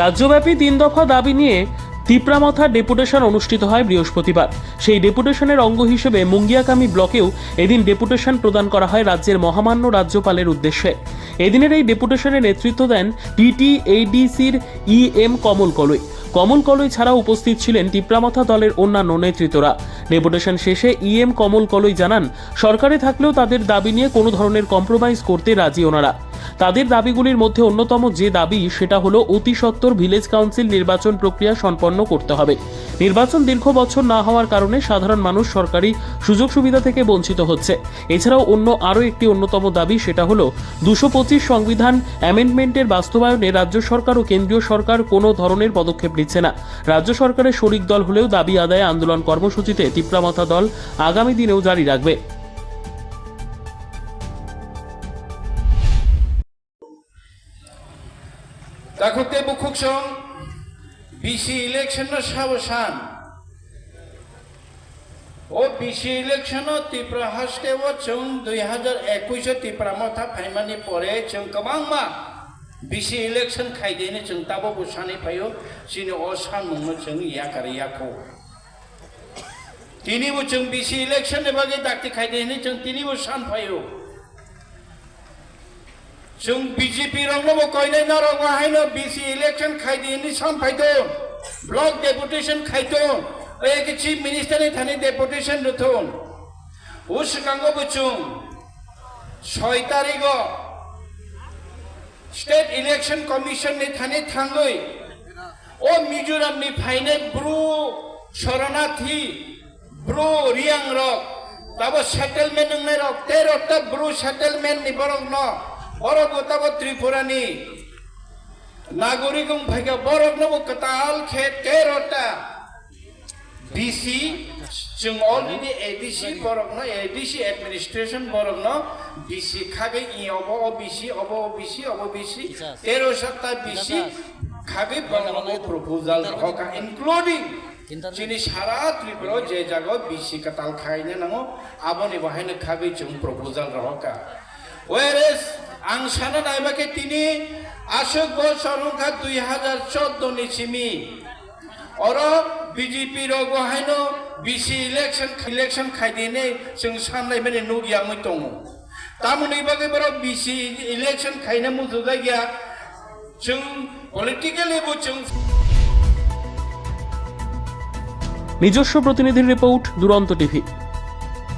রাজ্যব্যাপী তিন দফা দাবি নিয়ে তিপ্রামথা ডেপুটেশন অনুষ্ঠিত হয় বৃহস্পতিবার। সেই ডেপুটেশনের অঙ্গ হিসেবে মুঙ্গিয়াকামী ব্লকেও এদিন ডেপুটেশন প্রদান করা হয় রাজ্যের মহামান্য রাজ্যপালের উদ্দেশ্যে। এদিনের এই ডেপুটেশনে নেতৃত্ব দেন টিটিএইডিসির ই এম কমল কলই। কমল কলই ছাড়া উপস্থিত ছিলেন টিপ্রামথা দলের অন্যান্য নেতৃত্বরা। ডেপুটেশন শেষে ই এম কমল কলই জানান, সরকারে থাকলেও তাদের দাবি নিয়ে কোনো ধরনের কম্প্রোমাইজ করতে রাজি ওনারা। তাদের দাবিগুলির মধ্যে অন্যতম যে দাবি, সেটা হলো অতি ভিলেজ কাউন্সিল নির্বাচন প্রক্রিয়া সম্পন্ন করতে হবে। নির্বাচন দীর্ঘ বছর না হওয়ার কারণে সাধারণ মানুষ সরকারি সুযোগ সুবিধা থেকে বঞ্চিত হচ্ছে। এছাড়াও অন্য আরও একটি অন্যতম দাবি, সেটা হলো দুশো পঁচিশ সংবিধান অ্যামেন্ডমেন্টের বাস্তবায়নে রাজ্য সরকার ও কেন্দ্রীয় সরকার কোনো ধরনের পদক্ষেপ নিচ্ছে না। রাজ্য সরকারের শরিক দল হলেও দাবি আদায়ে আন্দোলন কর্মসূচিতে তিপ্রামাথা দল আগামী দিনেও জারি রাখবে। તખતે બુખુક સોંગ બીસી ઇલેક્શનનો সাবসান। ও বিসি ইলেকশনও ত্রিপুরা হাসতে ও চৌং দুই হাজার একুশে ত্রিপুরা মথা ফাইমানি পরে চৌং কবাংমা বিসি ইলেকশন খাই খাইদেনে চৌং তাবো বুসানি পাইও সিনি ও সান মুংনো চৌং ইয়াকার ইয়াকো। তিনি বু চৌং বিসি ইলেকশন এবাগে ডাকতে খাইদেনে চৌং তিনি বু সান পাইও जों बिजेपि रंनोबो कयनाय नरं हायनो बिसि इलेक्शन खायदिनि सामफायदो ब्लक डेपुटेशन खायदो एक चीफ मिनिस्टर ने थाने डेपुटेशन रथो उस कांगो बचुं 6 तारिख स्टेट इलेक्शन कमीशन ने थाने थांगोय ओ मिजोरम नि फाइने ब्रू शरणार्थी ब्रू रियांग रक तब सेटलमेंट ने रक तेरह तब ब्रू सेटलमेंट नि बरंग न বরক তাবো ত্রিপুরানি নাগরিক ভাইগা বরক নবো কতাল খেত তেরোটা ডিসি जों अलरेडि एडिसि बरक न एडिसि एडमिनिस्ट्रेशन बरक न बिसि खागे इ अब ओबिसि अब ओबिसि अब बिसि तेरो सत्ता बिसि खागे बरक प्रपोजाल रहका इनक्लुडिं जोंनि सारा त्रिपुरायाव जे जायगायाव बिसि काताल खायनो नांगौ आबनि बाहायनो खागे जों प्रपोजाल रहका ওয়ারেস আং সানা নাইবাকে তিনি আশোক বছরঙ্কা দুই হাজার চোদ্দ নিচিমি অর বিজেপি র গহাইন বিসি ইলেকশন ইলেকশন খাইদিনে जों साननाय माने नुगियामै दङ तामुनि बागै बर बिसि इलेक्शन खायनो मुजु जायगाया जों पलिटिकेलिबो जों নিজস্ব প্রতিনিধির রিপোর্ট দুরন্ত টিভি